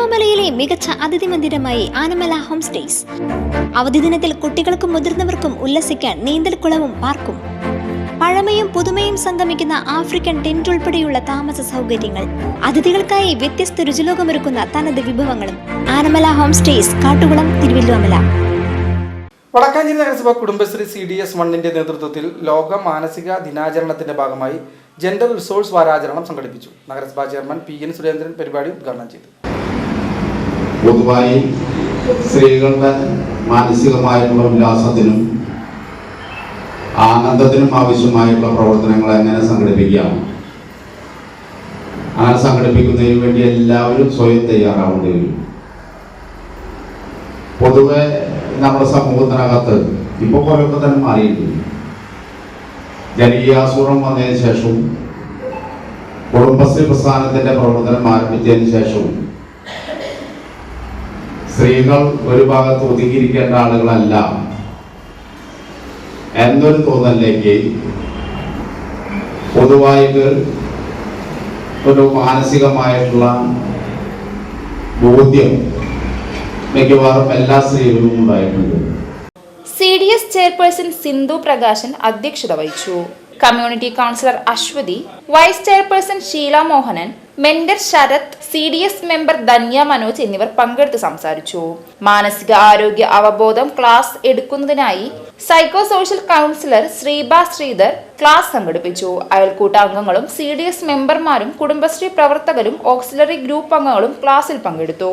തിരുവല്ലോമലയിലെ മികച്ച അതിഥി മന്ദിരമായി Anamala home stays. അവധി ദിനത്തിൽ കുട്ടികൾക്കും മുതിർന്നവർക്കും ഉല്ലസിക്കാൻ നീന്തൽക്കുളവും പാർക്കും. പഴമയും പുതുമയും സംഗമിക്കുന്ന ആഫ്രിക്കൻ ടെന്റ് ഉൾപ്പെടെയുള്ള താമസ സൗകര്യങ്ങൾ. അതിഥികൾക്കായി വ്യത്യസ്ത രുചിലോകമൊരുക്കുന്ന തനത് വിഭവങ്ങളും. ആനമല ഹോം സ്റ്റേസ് കാട്ടുകുളം തിരുവല്ലോമല വടക്കാഞ്ചേരി നഗരസഭ കുടുംബശ്രീ സി ഡി എസ് വണ്ണിന്റെ നേതൃത്വത്തിൽ ലോക മാനസിക ദിനാചരണത്തിന്റെ ഭാഗമായി ജെൻഡർ റിസോഴ്സ് വാരാചരണം സംഘടിപ്പിച്ചു. നഗരസഭാ ചെയർമാൻ പി എൻ സുരേന്ദ്രൻ പരിപാടി ഉദ്ഘാടനം ചെയ്തു. പൊതുവായി സ്ത്രീകളുടെ മാനസികമായിട്ടുള്ള ഉല്ലാസത്തിനും ആനന്ദത്തിനും ആവശ്യമായിട്ടുള്ള പ്രവർത്തനങ്ങൾ എങ്ങനെ സംഘടിപ്പിക്കാം? അങ്ങനെ സംഘടിപ്പിക്കുന്നതിന് വേണ്ടി എല്ലാവരും സ്വയം തയ്യാറാവേണ്ടി വരും. പൊതുവെ നമ്മുടെ സമൂഹത്തിനകത്ത് ഇപ്പൊ കുറെയൊക്കെ തന്നെ മാറിയിട്ടുണ്ട്. ജനകീയാസൂത്രം വന്നതിന് ശേഷവും കുടുംബശ്രീ പ്രസ്ഥാനത്തിന്റെ പ്രവർത്തനം ആരംഭിച്ചതിന് ശേഷവും സ്ത്രീകൾ ഒരു ഭാഗത്ത് ഒതുങ്ങിയിരിക്കേണ്ട ആളുകളല്ല. എന്നൊരു തോന്നലിലേക്ക് പൊതുവായിട്ട് ഒരു മാനസികമായിട്ടുള്ള ബോധ്യം മിക്കവാറും എല്ലാ സ്ത്രീകളും ഉണ്ടായിട്ടുണ്ട്. C D S chairperson Sindhu Prakashan അധ്യക്ഷത വഹിച്ചു. Community counsellor Aswathy vice chairperson Sheela Mohanan mentor Sarath C D S member Dhanya Manoj എന്നിവർ പങ്കെടുത്ത് സംസാരിച്ചു. മാനസിക ആരോഗ്യ അവബോധം class എടുക്കുന്നതിനായി psycho social counsellor Sreeba Sreedhar class സംഘടിപ്പിച്ചു. അയൽക്കൂട്ട അംഗങ്ങളും സി ഡി എസ് മെമ്പർമാരും കുടുംബശ്രീ പ്രവർത്തകരും ഓക്സിലറി ഗ്രൂപ്പ് അംഗങ്ങളും ക്ലാസ്സിൽ പങ്കെടുത്തു.